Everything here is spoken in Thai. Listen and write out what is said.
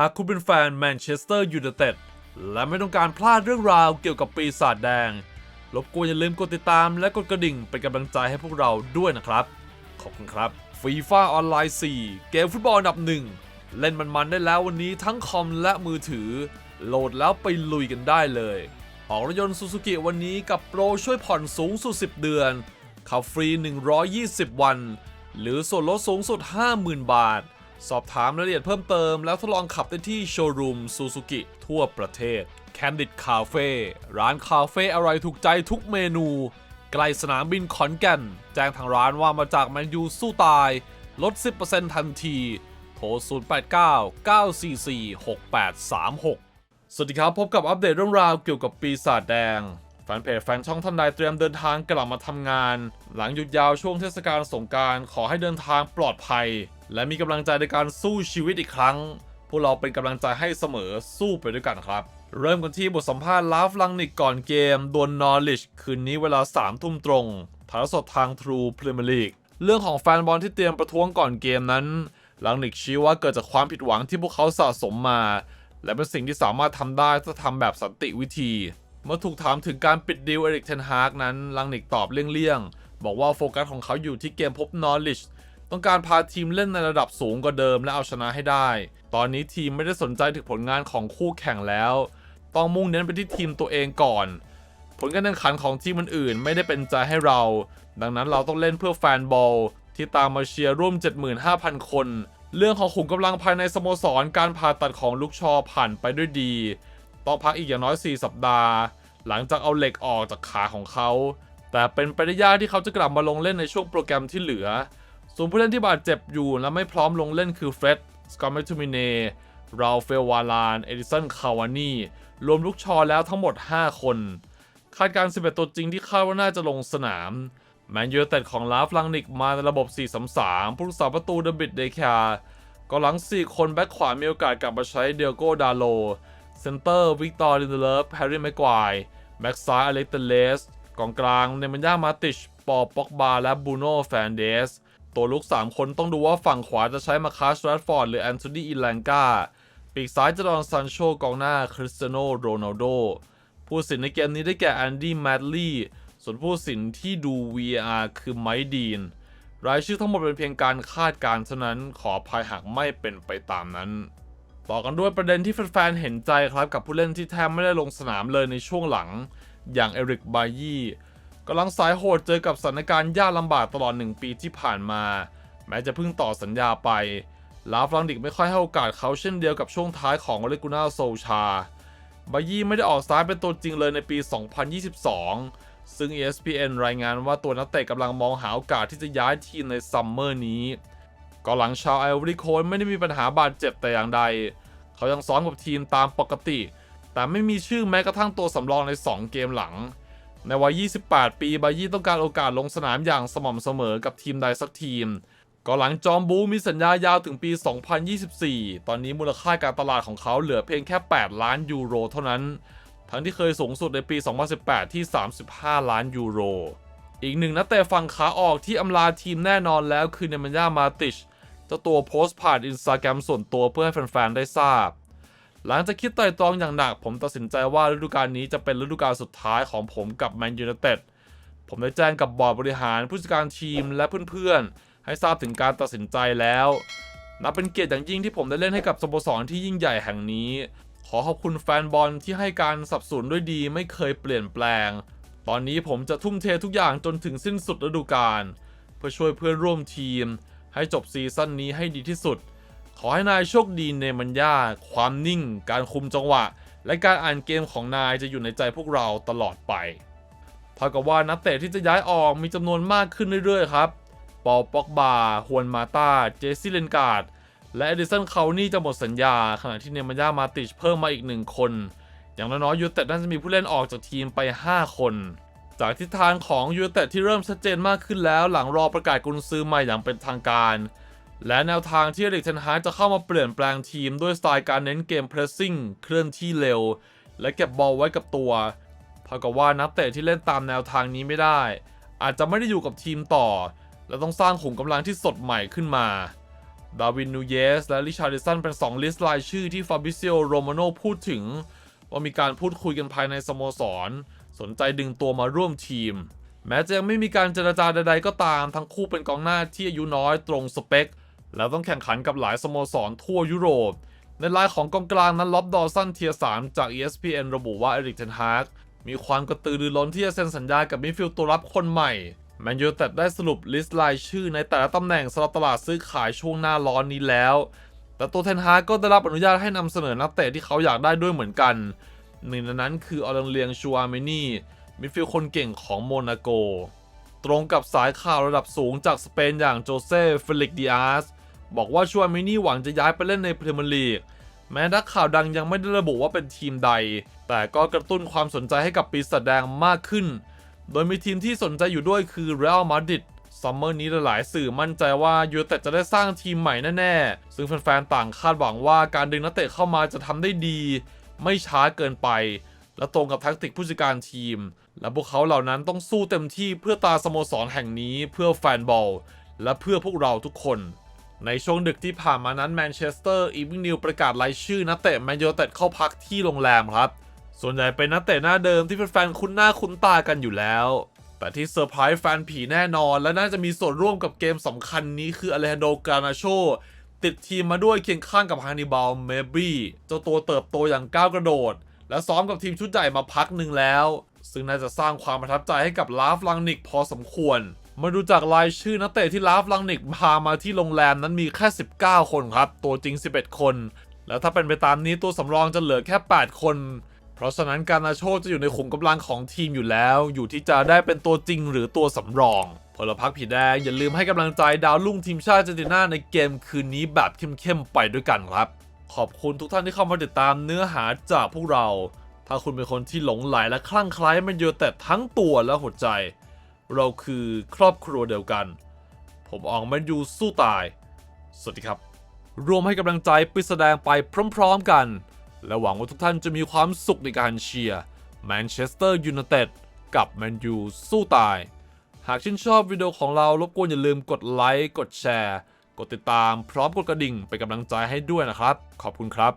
หากคุณเป็นแฟนแมนเชสเตอร์ยูไนเต็ดและไม่ต้องการพลาดเรื่องราวเกี่ยวกับปีศาจแดง รบกวนอย่าลืมกดติดตามและกดกระดิ่งเป็นกำลังใจให้พวกเราด้วยนะครับ ขอบคุณครับฟีฟ่าออนไลน์ 4 เกมฟุตบอลอันดับหนึ่งเล่นมันๆได้แล้ววันนี้ทั้งคอมและมือถือ โหลดแล้วไปลุยกันได้เลย ออกรถยนต์ซูซูกิวันนี้กับโปรช่วยผ่อนสูงสุด 10 เดือนขับฟรี 120 วัน หรือส่วนลดสูงสุด 50,000 บาท สอบถามรายละเอียดเพิ่มเติมแล้วทดลองขับได้ที่โชว์รูมซูซูกิทั่วประเทศ Candid Cafe ร้านคาเฟ่อร่อยถูกใจทุกเมนูใกล้สนามบินขอนแก่น แจ้งทางร้านว่ามาจากแมนยูสู้ตาย ลด 10%ทันที โทร 089 944 6836สวัสดีครับ พบกับอัปเดตเรื่องราวเกี่ยวกับปีศาจแดง แฟนเพจแฟนช่องท่านใดเตรียมเดินทางกลับมาทำงาน หลังหยุดยาวช่วงเทศกาลสงการขอให้เดินทางปลอดภัย และมีกำลังใจในการสู้ชีวิตอีกครั้ง พวกเราเป็นกำลังใจให้เสมอสู้ไปด้วยกันครับ เริ่มกันที่บทสัมภาษณ์ลาฟลังนิกก่อนเกมดวลนอริชคืนนี้เวลา3ทุ่มตรงถ่ายทอดสดทาง True Premier League เรื่องของแฟนบอลที่เตรียมประท้วงก่อนเกมนั้นลังนิกชี้ว่าเกิดจากความผิดหวังที่พวกเขาสะสมมา และเป็นสิ่งที่สามารถทำได้ถ้าทำแบบสันติวิธี เมื่อถูกถามถึงการปิดดีลเอริกเทนฮากนั้นลังนิกตอบเลี่ยงๆ บอกว่าโฟกัสของเขาอยู่ที่เกมพบนอริช ต้องการพาทีมเล่นในระดับสูงกว่าเดิมและเอาชนะให้ได้ ตอนนี้ทีมไม่ได้สนใจถึงผลงานของคู่แข่งแล้ว ต้องมุ่งเน้นไปที่ทีมตัวเองก่อน ผลการแข่งขันของทีมอื่นๆ ไม่ได้เป็นใจให้เรา ดังนั้นเราต้องเล่นเพื่อแฟนบอล ที่ตามมาเชียร์ร่วม 75,000 คน เรื่องของขุมกำลังภายในสโมสรการผ่าตัดของลูกชอผ่านไปด้วยดี ต้องพักอีกอย่างน้อย 4 สัปดาห์ หลังจากเอาเหล็กออกจากขาของเขา แต่เป็นไปได้ยากที่เขาจะกลับมาลงเล่นในช่วงโปรแกรมที่เหลือ ส่วนผู้เล่นที่บาดเจ็บอยู่และไม่พร้อมลงเล่นคือเฟร็ดสกอตแมคทูมิเน่ราเฟลวาลาน เอดิสัน คาวานี รวมลูกชอแล้วทั้งหมด 5 คน คาดการณ์11 ตัวจริงที่คาดว่าน่าจะลงสนาม แมนยูเต็ดของลาฟลังนิกมาในระบบ 4-3-3 ผู้รักษาประตูเดบิดเดคาก็หลัง 4 คนแบ็คขวามีโอกาสกลับมาใช้เดียโกดาโล เซนเตอร์วิกตอร์ลินเดเลฟแฮร์รี่แม็กควายแบ็กซ้ายอเล็กเตเลสกองกลางเนมันยามาติช ปอป็อกบาและบูโน่แฟนเดส ตัวลุก 3 คนต้องดูว่าฝั่งขวาจะใช้มาคาสแรดฟอร์ดหรือแอนโทนีอิลังกาปีกซ้ายจะดอนซันโชกองหน้าคริสเตียโนโรนัลโดผู้สินในเกมนี้ได้แก่แอนดี้แมดลีย์ส่วนผู้สินที่ดู VR คือไมค์ดีน รายชื่อทั้งหมดเป็นเพียงการคาดการณ์เท่านั้นขอภัยหากไม่เป็นไปตามนั้น ต่อกันด้วยประเด็นที่แฟนๆเห็นใจครับกับผู้เล่นที่แทบไม่ได้ลงสนามเลยในช่วงหลัง อย่างเอริกบายี่ กำลังสายโหดเจอกับสถานการณ์ยากลำบากตลอดหนึ่งปีที่ผ่านมา แม้จะเพิ่งต่อสัญญาไป ลาฟลังดิกไม่ค่อยให้โอกาสเขาเช่นเดียวกับช่วงท้ายของเลกูน่าโซชาบายี่ไม่ได้ออกสตาร์เป็นตัวจริงเลยในปี 2022 ซึ่ง ESPN รายงานว่าตัวนักเตะกำลังมองหาโอกาสที่จะย้ายทีมในซัมเมอร์นี้ ก็หลังชาวไอวอรี่โคสต์ไม่ได้มีปัญหาบาดเจ็บแต่อย่างใด เขายังซ้อมกับทีมตามปกติ แต่ไม่มีชื่อแม้กระทั่งตัวสำรองใน 2 เกมหลัง ในวัย 28 ปีบายี่ต้องการโอกาสลงสนามอย่างสม่ำเสมอกับทีมใดสักทีม ก็หลังจอมบูมีสัญญายาวถึงปี 2024 ตอนนี้มูลค่าการตลาดของเขาเหลือเพียงแค่ 8 ล้านยูโรเท่านั้น ทั้งที่เคยสูงสุดในปี 2018 ที่ 35 ล้านยูโร อีกหนึ่งนักเตะฝั่งขาออกที่อำลาทีมแน่นอนแล้วคือเนมันยามาติชเจ้าตัวโพสต์ผ่านอินสตาแกรมส่วนตัวเพื่อให้แฟนๆได้ทราบ หลังจากคิดไต่ตรองอย่างหนัก ผมตัดสินใจว่าฤดูกาลนี้จะเป็นฤดูกาลสุดท้ายของผมกับแมนยูไนเต็ดผมได้แจ้งกับบอร์ดบริหารผู้จัดการทีมและเพื่อนๆ ให้ทราบถึงการตัดสินใจแล้ว นับเป็นเกียรติอย่างยิ่งที่ผมได้เล่นให้กับสโมสรที่ยิ่งใหญ่แห่งนี้ ขอขอบคุณแฟนบอลที่ให้การสนับสนุนด้วยดีไม่เคยเปลี่ยนแปลง ตอนนี้ผมจะทุ่มเททุกอย่างจนถึงสิ้นสุดฤดูกาลเพื่อช่วยเพื่อนร่วมทีม ให้จบซีซั่นนี้ให้ดีที่สุด ขอให้นายโชคดีเนมันยาความนิ่ง การคุมจังหวะ และการอ่านเกมของนายจะอยู่ในใจพวกเราตลอดไปเท่ากับว่านักเตะที่จะย้ายออกมีจำนวนมากขึ้นเรื่อยๆครับปอลป็อกบาฮวนมาตาเจสซี่เลนการ์ดและเอดิสันเคานี่จะหมดสัญญา ขณะที่เนมันยามาติชเพิ่มมาอีกหนึ่งคน อย่างน้อยๆยูเต็ดน่าจะมีผู้เล่นออกจากทีมไป 5 คน จากทิศทางของยูเต็ดที่เริ่มชัดเจนมากขึ้นแล้วหลังรอประกาศกุนซือใหม่อย่างเป็นทางการ และแนวทางที่เอริกเทนฮากจะเข้ามาเปลี่ยนแปลงทีมด้วยสไตล์การเน้นเกมเพรสซิ่งเคลื่อนที่เร็ว และเก็บบอลไว้กับตัวเท่ากับว่านักเตะที่เล่นตามแนวทางนี้ไม่ได้ อาจจะไม่ได้อยู่กับทีมต่อ และต้องสร้างขุมกำลังที่สดใหม่ขึ้นมาดาวินนูเยสและริชาร์ดิสันเป็น 2 ลิสต์รายชื่อที่ฟาบิเซียโรมาโนพูดถึง ว่ามีการพูดคุยกันภายในสโมสร สนใจดึงตัวมาร่วมทีม แม้จะยังไม่มีการเจรจาใดๆก็ตามทั้งคู่เป็นกองหน้าที่อายุน้อยตรงสเปค แล้วต้องแข่งขันกับหลายสโมสรทั่วยุโรป ในรายของกองกลางนั้นล็อบดอสันเทีย3จาก ESPN ระบุว่าเอริกเทนฮากมีความกระตือรือร้นที่จะเซ็นสัญญากับมิดฟิลด์ตัวรับคนใหม่แมนยูแต่ได้สรุปลิสต์รายชื่อในแต่ละตำแหน่งสำหรับตลาดซื้อขายช่วงหน้าร้อนนี้แล้ว แต่ตัวเทนฮากก็ได้รับอนุญาตให้นำเสนอนักเตะที่เขาอยากได้ด้วยเหมือนกัน หนึ่งในนั้นคือออลังเลียงชูอาเมนี่ มิดฟิลด์คนเก่งของโมนาโก ตรงกับสายข่าวระดับสูงจากสเปนอย่างโจเซ่เฟลิกดิอาส บอกว่าชูอาเมนี่หวังจะย้ายไปเล่นในพรีเมียร์ลีกแม้นักข่าวดังยังไม่ได้ระบุว่าเป็นทีมใด แต่ก็กระตุ้นความสนใจให้กับปีศาจแดงมากขึ้น โดยมีทีมที่สนใจอยู่ด้วยคือเรอัลมาดริดซัมเมอร์นี้หลายสื่อมั่นใจว่ายูเต็ดจะได้สร้างทีมใหม่แน่ๆ ซึ่งแฟนๆต่างคาดหวังว่าการดึงนักเตะเข้ามาจะทำได้ดี ไม่ช้าเกินไป และตรงกับแท็กติกผู้จัดการทีม และพวกเขาเหล่านั้นต้องสู้เต็มที่เพื่อตาสโมสรแห่งนี้เพื่อแฟนบอล และเพื่อพวกเราทุกคน ในช่วงดึกที่ผ่านมานั้นแมนเชสเตอร์อีวิงนิวประกาศรายชื่อนักเตะแมนยูเต็ดเข้าพักที่โรงแรมครับ ส่วนใหญ่เป็นนักเตะหน้าเดิมที่แฟนๆคุ้นหน้าคุ้นตากันอยู่แล้ว แต่ที่เซอร์ไพรส์แฟนผีแน่นอนและน่าจะมีส่วนร่วมกับเกมสำคัญนี้คืออเลฮันโดกานาโชติดทีมมาด้วยเคียงข้างกับฮานิบาลเมบรีเจ้าตัวเติบโตอย่างก้าวกระโดด และซ้อมกับทีมชุดใหญ่มาพักหนึ่งแล้ว ซึ่งน่าจะสร้างความประทับใจให้กับลาฟลังนิกพอสมควร มาดูจากรายชื่อนักเตะที่ลาฟลังนิกพามาที่โรงแรมนั้นมีแค่ 19 คนครับ ตัวจริง 11 คน แล้วถ้าเป็นไปตามนี้ตัวสำรองจะเหลือแค่ 8 คน เพราะฉะนั้นการนาโชจะอยู่ในขุมกำลังของทีมอยู่แล้ว อยู่ที่จะได้เป็นตัวจริงหรือตัวสำรองพลพักผีแดงอย่าลืมให้กำลังใจดาวรุ่งทีมชาติเจนตินาในเกมคืนนี้แบบเข้มๆไปด้วยกันครับ ขอบคุณทุกท่านที่เข้ามาติดตามเนื้อหาจากพวกเรา ถ้าคุณเป็นคนที่หลงไหลและคลั่งไคล้มันโยแต่ทั้งตัวและหัวใจ เราคือครอบครัวเดียวกัน ผมอองแมันยูสู้ตาย สวัสดีครับ รวมให้กำลังใจไปแสดงไปพร้อมๆกัน และหวังว่าทุกท่านจะมีความสุขในการเชียร์แมนเชสเตอร์ยูไนเต็ดกับแมนยูสู้ตาย หากชื่นชอบวิดีโอของเรารบกวนอย่าลืมกดไลค์ กดแชร์ กดติดตามพร้อมกดกระดิ่งเป็นกำลังใจให้ด้วยนะครับ ขอบคุณครับ